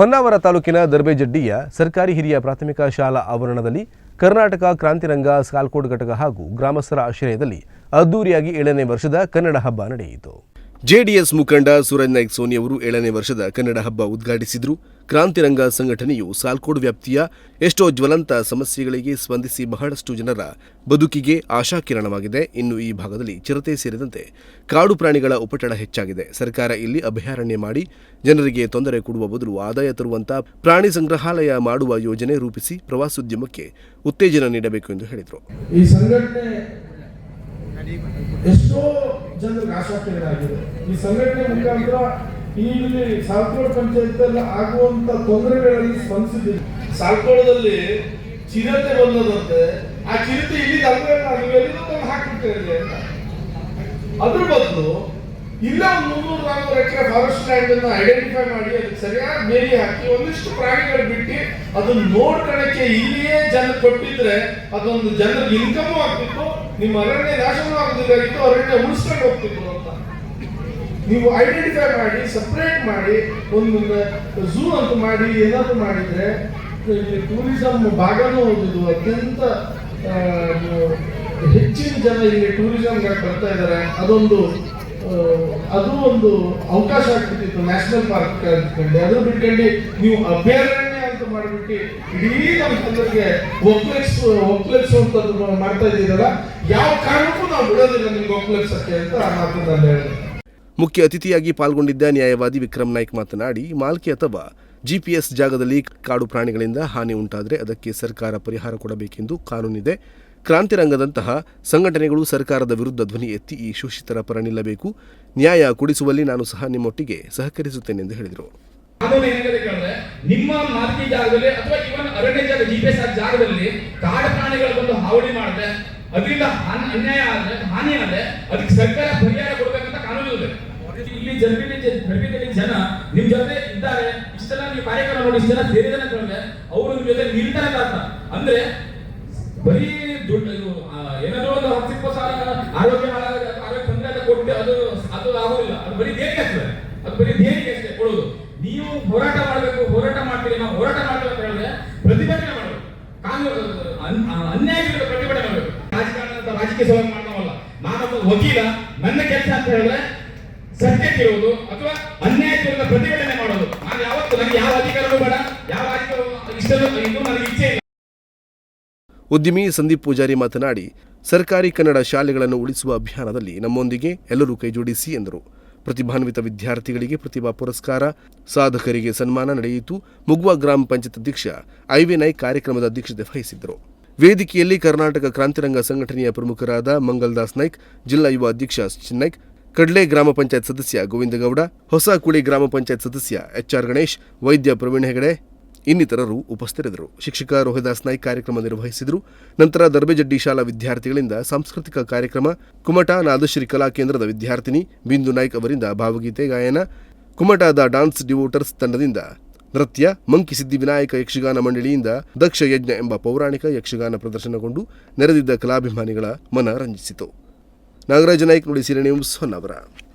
ಹೊನ್ನಾವರ ತಾಲೂಕಿನ ದರ್ಬೆಜಡ್ಡಿಯ ಸರ್ಕಾರಿ ಹಿರಿಯ ಪ್ರಾಥಮಿಕ ಶಾಲಾ ಆವರಣದಲ್ಲಿ ಕರ್ನಾಟಕ ಕ್ರಾಂತಿರಂಗ ಸ್ಕಾಲ್ಕೋಡ್ ಘಟಕ ಹಾಗೂ ಗ್ರಾಮಸ್ಥರ ಆಶ್ರಯದಲ್ಲಿ ಅದ್ದೂರಿಯಾಗಿ ಏಳನೇ ವರ್ಷದ ಕನ್ನಡ ಹಬ್ಬ ನಡೆಯಿತು. ಜೆಡಿಎಸ್ ಮುಖಂಡ ಸೂರಜ್ ನಾಯ್ಕ್ ಸೋನಿ ಅವರು ಏಳನೇ ವರ್ಷದ ಕನ್ನಡ ಹಬ್ಬ ಉದ್ಘಾಟಿಸಿದ್ರು. ಕ್ರಾಂತಿರಂಗ ಸಂಘಟನೆಯು ಸಾಲ್ಕೋಡ್ ವ್ಯಾಪ್ತಿಯ ಎಷ್ಟೋ ಜ್ವಲಂತ ಸಮಸ್ಯೆಗಳಿಗೆ ಸ್ಪಂದಿಸಿ ಬಹಳಷ್ಟು ಜನರ ಬದುಕಿಗೆ ಆಶಾಕಿರಣವಾಗಿದೆ ಇನ್ನು ಈ ಭಾಗದಲ್ಲಿ ಚಿರತೆ ಸೇರಿದಂತೆ ಕಾಡು ಪ್ರಾಣಿಗಳ ಉಪಟಳ ಹೆಚ್ಚಾಗಿದೆ. ಸರ್ಕಾರ ಇಲ್ಲಿ ಅಭಯಾರಣ್ಯ ಮಾಡಿ ಜನರಿಗೆ ತೊಂದರೆ ಕೊಡುವ ಬದಲು ಆದಾಯ ತರುವಂತಹ ಪ್ರಾಣಿ ಸಂಗ್ರಹಾಲಯ ಮಾಡುವ ಯೋಜನೆ ರೂಪಿಸಿ ಪ್ರವಾಸೋದ್ಯಮಕ್ಕೆ ಉತ್ತೇಜನ ನೀಡಬೇಕು ಎಂದು ಹೇಳಿದರು. ಎಷ್ಟೋ ಜನರಿಗೆ ಆಶಾಕಿರಣಾಗಿದೆ ಈ ಸಂಘಟನೆ ಮುಖಾಂತರ ಈ ಇಲ್ಲಿ ಸಾಲ್ಕೋಡ್ ಪಂಚಾಯತ್ ಆಗುವಂತ ತೊಂದರೆಗಳಲ್ಲಿ ಸ್ಪಂದಿಸಿದ್ದೀವಿ ಸಾಲ್ಕೋಡದಲ್ಲಿ ಚಿರತೆ ಬಂದದಂತೆ ಆ ಚಿರತೆ ಇಲ್ಲಿ ಅಲ್ವೇ ನೀವು ಎಲ್ಲಿಂದ ತಂದು ಹಾಕ್ಬಿಟ್ಟಿರಲಿ ಅಂತ. ಅದ್ರ ಬದಲು ಇಲ್ಲ ಒಂದು ಮುನ್ನೂರು ನಾನ್ನೂರು ಎಕರೆ ಫಾರೆಸ್ಟ್ ಲ್ಯಾಂಡ್ ಅನ್ನು ಐಡೆಂಟಿಫೈ ಮಾಡಿ ಅದಕ್ಕೆ ಸರಿಯಾಗಿ ಬೇಲಿ ಹಾಕಿ ಒಂದಿಷ್ಟು ಪ್ರಾಣಿಗಳು ಬಿಟ್ಟು ಅದನ್ನ ನೋಡ್ಕೊಳಕ್ಕೆ ಇಲ್ಲಿಯೇ ಜನ ಕೊಟ್ಟಿದ್ರೆ ಅದೊಂದು ಜನರಿಗೆ ಇನ್ಕಮ್ ಆಗ್ತಿತ್ತು. ನಿಮ್ಮ ಅರಣ್ಯ ನಾಶನೂ ಆಗೋದಿಲ್ಲಾಗಿತ್ತು ಅರಣ್ಯ ಉಳಿಸ್ಕೊಂಡು ಹೋಗ್ತಿತ್ತು ಅಂತ. ನೀವು ಐಡೆಂಟಿಫೈ ಮಾಡಿ ಸಪ್ರೇಟ್ ಮಾಡಿ ಒಂದು ಝೂ ಅಂತ ಮಾಡಿ, ಏನಾದರೂ ಮಾಡಿದ್ರೆ ಟೂರಿಸಂ ಭಾಗನೂ ಹೌದು ಅತ್ಯಂತ ಹೆಚ್ಚಿನ ಜನ ಇಲ್ಲಿ ಟೂರಿಸಂಗೆ ಬರ್ತಾ ಇದ್ದಾರೆ ಅದೊಂದು ಅದು ಒಂದು ಅವಕಾಶ ಆಗ್ತಿತ್ತು ನ್ಯಾಷನಲ್ ಪಾರ್ಕ್ ಅಂದ್ಕೊಂಡು. ಅದ್ರ ಬಿಟ್ಕೊಂಡು ನೀವು ಅಭಯಾರಣ್ಯ ಇಡೀ ನಮ್ಮ ಯಾವ ಕಾರಣಕ್ಕೂ ನಾವು ಬಿಡೋದಿಲ್ಲ ನಿಮ್ಗೆ ಅಂತ ಹೇಳಿದೆ. ಮುಖ್ಯ ಅತಿಥಿಯಾಗಿ ಪಾಲ್ಗೊಂಡಿದ್ದ ನ್ಯಾಯವಾದಿ ವಿಕ್ರಮ್ ನಾಯ್ಕ್ ಮಾತನಾಡಿ, ಮಾಲ್ಕಿ ಅಥವಾ ಜಿಪಿಎಸ್ ಜಾಗದಲ್ಲಿ ಕಾಡು ಪ್ರಾಣಿಗಳಿಂದ ಹಾನಿ ಉಂಟಾದರೆ ಅದಕ್ಕೆ ಸರ್ಕಾರ ಪರಿಹಾರ ಕೊಡಬೇಕೆಂದು ಕಾನೂನಿದೆ. ಕ್ರಾಂತಿರಂಗದಂತಹ ಸಂಘಟನೆಗಳು ಸರ್ಕಾರದ ವಿರುದ್ಧ ಧ್ವನಿ ಎತ್ತಿ ಈ ಶೋಷಿತರ ಪರ ನಿಲ್ಲಬೇಕು. ನ್ಯಾಯ ಕೊಡಿಸುವಲ್ಲಿ ನಾನು ಸಹ ನಿಮ್ಮೊಟ್ಟಿಗೆ ಸಹಕರಿಸುತ್ತೇನೆ ಎಂದು ಹೇಳಿದರು. ಕಾನೂನು ಏನಿದೆ ಕೇಳಿದ್ರೆ ನಿಮ್ಮ ಮಾರ್ಗಿ ಜಾಗದಲ್ಲಿ ಅಥವಾ ಇವನ್ ಅರಣ್ಯ ಜಾಗ ಜಿ ಜಾಗದಲ್ಲಿ ಕಾಡು ಪ್ರಾಣಿಗಳು ಬಂದು ಹಾವಳಿ ಮಾಡಿದ್ರೆ ಅದರಿಂದ ಅನ್ಯಾಯ ಆದ್ರೆ, ಹಾನಿ ಆದ್ರೆ, ಅದಕ್ಕೆ ಸರ್ಕಾರ ಪರಿಹಾರ ಕೊಡ್ಬೇಕಂತ ಕಾನೂನು ಇದೆ. ಇಲ್ಲಿ ಜನರಿಗೆ ಜನರಿಗೆ ಜನ, ನಿಮ್ ಜೊತೆ ಇದ್ದಾರೆ, ಇಷ್ಟೆಲ್ಲ ನೀವು ಕಾರ್ಯಕ್ರಮ ನೋಡಿ, ಇಷ್ಟೆಲ್ಲ ಸೇರಿದ ಅಂತ ಹೇಳಿದ್ರೆ ಅವರು ನಿಮ್ ಜೊತೆ ನಿಲ್ತಾರೆ ಅಂತ ಅಂದ್ರೆ, ಬರೀ ದುಡ್ಡು ಏನಾದ್ರು ಒಂದು ಹತ್ತು ಇಪ್ಪತ್ತು ಸಾವಿರ ಆರೋಗ್ಯ ಆರೋಗ್ಯ ತೊಂದರೆ ಕೊಟ್ಟು ಅದು ಅದು ಆಗೋದಿಲ್ಲ. ಅದು ಬರೀ ದೇಹಕ್ಕೆ ಆಗ್ತದೆ. ಅದು ಬರೀ ದೇಹಕ್ಕೆ ಅಷ್ಟೇ ಕೊಡೋದು. ಹೋರಾಟ ಮಾಡಬೇಕು, ಹೋರಾಟ ಮಾಡ್ತೀವಿ ನಾವು ಹೋರಾಟ ಮಾಡ್ತೀವಿ ಅಂತ ಹೇಳಿದ್ರೆ ಪ್ರತಿಭಟನೆ ಮಾಡಬೇಕು. ಕಾನೂನು, ಅನ್- ಅನ್ಯಾಯ ಪ್ರತಿಭಟನೆ ಮಾಡಬೇಕು. ರಾಜಕಾರಣ ರಾಜಕೀಯ ಸಭೆ ಮಾಡೋಲ್ಲ ನಾನೊಬ್ಬ ವಕೀಲ, ನನ್ನ ಕೆಲಸ ಅಂತ ಹೇಳಿದ್ರೆ ಸತ್ಯಕ್ಕಿರುವುದು ಅಥವಾ ಅನ್ಯಾಯ ಪ್ರತಿಭಟನೆ ಮಾಡೋದು. ನಾನು ಯಾವತ್ತು, ನನಗೆ ಯಾವ ಅಧಿಕಾರವೂ ಬೇಡ, ಯಾವ ರಾಜಕೀಯ ಇಷ್ಟ ಇದು ನನಗೆ ಇಚ್ಛೆ ಇಲ್ಲ. ಉದ್ಯಮಿ ಸಂದೀಪ್ ಪೂಜಾರಿ ಮಾತನಾಡಿ, ಸರ್ಕಾರಿ ಕನ್ನಡ ಶಾಲೆಗಳನ್ನು ಉಳಿಸುವ ಅಭಿಯಾನದಲ್ಲಿ ನಮ್ಮೊಂದಿಗೆ ಎಲ್ಲರೂ ಕೈಜೋಡಿಸಿ ಎಂದರು. ಪ್ರತಿಭಾನ್ವಿತ ವಿದ್ಯಾರ್ಥಿಗಳಿಗೆ ಪ್ರತಿಭಾ ಪುರಸ್ಕಾರ. ಸಾಧಕರಿಗೆ ಸನ್ಮಾನ ನಡೆಯಿತು. ಮುಗ್ವಾ ಗ್ರಾಮ ಪಂಚಾಯತ್ ಅಧ್ಯಕ್ಷ ಐವಿ ನಾಯ್ಕ್ ಕಾರ್ಯಕ್ರಮದ ಅಧ್ಯಕ್ಷತೆ ವಹಿಸಿದ್ದರು. ವೇದಿಕೆಯಲ್ಲಿ ಕರ್ನಾಟಕ ಕ್ರಾಂತಿರಂಗ ಸಂಘಟನೆಯ ಪ್ರಮುಖರಾದ ಮಂಗಲ್ದಾಸ್ ನಾಯ್ಕ್, ಜಿಲ್ಲಾ ಯುವ ಅಧ್ಯಕ್ಷ ಸಚಿನ್ ನಾಯ್ಕ್, ಕಡ್ಲೆ ಗ್ರಾಮ ಪಂಚಾಯತ್ ಸದಸ್ಯ ಗೋವಿಂದಗೌಡ, ಹೊಸಕುಳಿ ಗ್ರಾಮ ಪಂಚಾಯತ್ ಸದಸ್ಯ ಎಚ್ಆರ್ ಗಣೇಶ್, ವೈದ್ಯ ಪ್ರವೀಣ್ ಹೆಗಡೆ ಇನ್ನಿತರರು ಉಪಸ್ಥಿತರಿದ್ದರು. ಶಿಕ್ಷಕ ರೋಹಿದಾಸ್ ನಾಯ್ಕ್ ಕಾರ್ಯಕ್ರಮ ನಿರ್ವಹಿಸಿದರು. ನಂತರ ದರ್ಬೆಜಡ್ಡಿ ಶಾಲಾ ವಿದ್ಯಾರ್ಥಿಗಳಿಂದ ಸಾಂಸ್ಕೃತಿಕ ಕಾರ್ಯಕ್ರಮ, ಕುಮಟಾ ನಾದಶ್ರೀ ಕಲಾ ಕೇಂದ್ರದ ವಿದ್ಯಾರ್ಥಿನಿ ಬಿಂದು ನಾಯ್ಕ್ ಅವರಿಂದ ಭಾವಗೀತೆ ಗಾಯನ, ಕುಮಟಾದ ಡಾನ್ಸ್ ಡಿವೋಟರ್ಸ್ ತಂಡದಿಂದ ನೃತ್ಯ, ಮಂಕಿ ಸಿದ್ಧಿವಿನಾಯಕ ಯಕ್ಷಗಾನ ಮಂಡಳಿಯಿಂದ ದಕ್ಷ ಯಜ್ಞ ಎಂಬ ಪೌರಾಣಿಕ ಯಕ್ಷಗಾನ ಪ್ರದರ್ಶನಗೊಂಡು ನೆರೆದಿದ್ದ ಕಲಾಭಿಮಾನಿಗಳ ಮನ ರಂಜಿಸಿತು. ನಾಗರಾಜ ನಾಯ್ಕ್ ನುಡಿಸಿರಿ ನ್ಯೂಸ್ ಹೊನ್ನಾವರ.